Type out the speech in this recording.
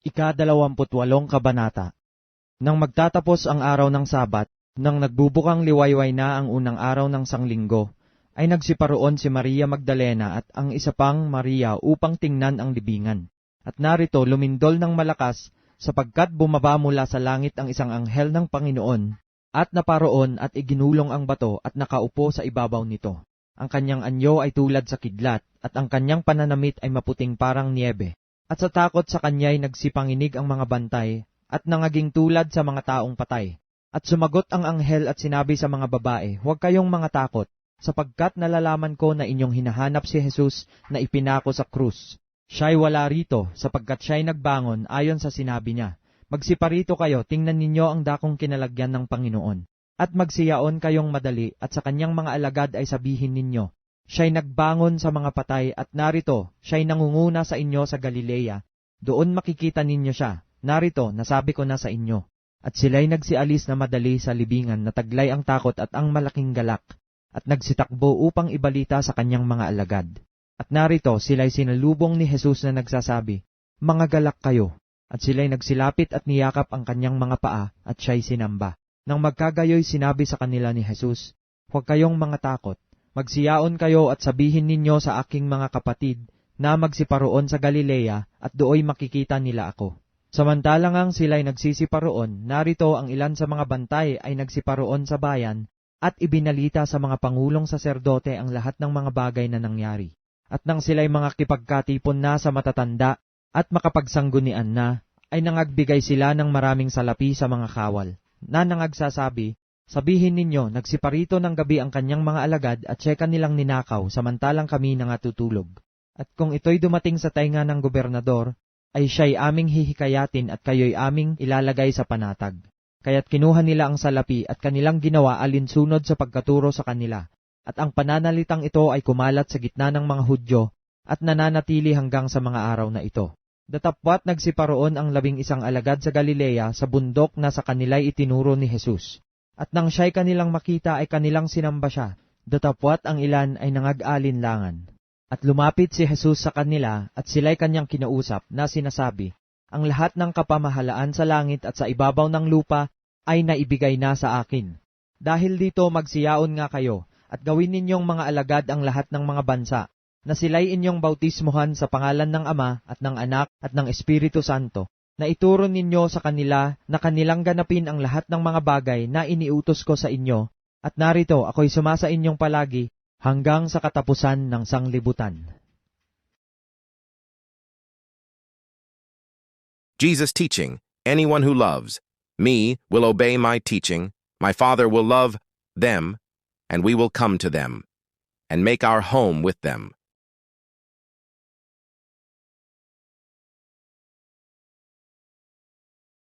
Ika-dalawamputwalong Kabanata Nang magtatapos ang araw ng Sabat, nang nagbubukang liwayway na ang unang araw ng sanglinggo, ay nagsiparoon si Maria Magdalena at ang isa pang Maria upang tingnan ang libingan. At narito lumindol ng malakas sapagkat bumaba mula sa langit ang isang anghel ng Panginoon at naparoon at iginulong ang bato at nakaupo sa ibabaw nito. Ang kanyang anyo ay tulad sa kidlat at ang kanyang pananamit ay maputing parang niebe. At sa takot sa kanya'y nagsipanginig ang mga bantay at nangaging tulad sa mga taong patay. At sumagot ang anghel at sinabi sa mga babae, Huwag kayong mga takot, sapagkat nalalaman ko na inyong hinahanap si Jesus na ipinako sa krus. Siya'y wala rito, sapagkat siya'y nagbangon ayon sa sinabi niya. Magsiparito kayo, tingnan ninyo ang dakong kinalagyan ng Panginoon. At magsiyaon kayong madali, at sa kanyang mga alagad ay sabihin ninyo, Siya'y nagbangon sa mga patay, at narito, siya'y nangunguna sa inyo sa Galilea. Doon makikita ninyo siya. Narito, nasabi ko na sa inyo. At sila'y nagsialis na madali sa libingan na taglay ang takot at ang malaking galak, at nagsitakbo upang ibalita sa kanyang mga alagad. At narito sila'y sinalubong ni Jesus na nagsasabi, Mga galak kayo, at sila'y nagsilapit at niyakap ang kanyang mga paa at siya'y sinamba. Nang magkagayoy sinabi sa kanila ni Jesus, Huwag kayong mga takot, magsiyaon kayo at sabihin ninyo sa aking mga kapatid na magsiparoon sa Galilea at dooy makikita nila ako. Samantalang ang sila'y nagsisiparoon, narito ang ilan sa mga bantay ay nagsiparoon sa bayan at ibinalita sa mga pangulong saserdote ang lahat ng mga bagay na nangyari. At nang sila'y mga kipagkatipon na sa matatanda at makapagsanggunian na, ay nangagbigay sila ng maraming salapi sa mga kawal, na nangagsasabi, Sabihin ninyo, nagsiparito ng gabi ang kanyang mga alagad at siya nilang ninakaw samantalang kami nangatutulog. At kung ito'y dumating sa tainga ng gobernador, ay siya'y aming hihikayatin at kayo'y aming ilalagay sa panatag. Kaya't kinuha nila ang salapi at kanilang ginawa alinsunod sa pagkaturo sa kanila. At ang pananalitang ito ay kumalat sa gitna ng mga Hudyo at nananatili hanggang sa mga araw na ito. Datapwat nagsiparoon ang labing isang alagad sa Galilea sa bundok na sa kanila'y itinuro ni Jesus. At nang siya'y kanilang makita ay kanilang sinamba siya. Datapwat ang ilan ay nangag-alinlangan. At lumapit si Jesus sa kanila at sila'y kanyang kinausap na sinasabi, Ang lahat ng kapamahalaan sa langit at sa ibabaw ng lupa ay naibigay na sa akin. Dahil dito magsiyaon nga kayo at gawin ninyong mga alagad ang lahat ng mga bansa, na sila'y inyong bautismohan sa pangalan ng Ama at ng Anak at ng Espiritu Santo, na ituro ninyo sa kanila na kanilang ganapin ang lahat ng mga bagay na iniutos ko sa inyo, at narito ako'y sumasa inyong palagi hanggang sa katapusan ng sanglibutan. Jesus teaching, anyone who loves me will obey my teaching, my Father will love them, and we will come to them and make our home with them.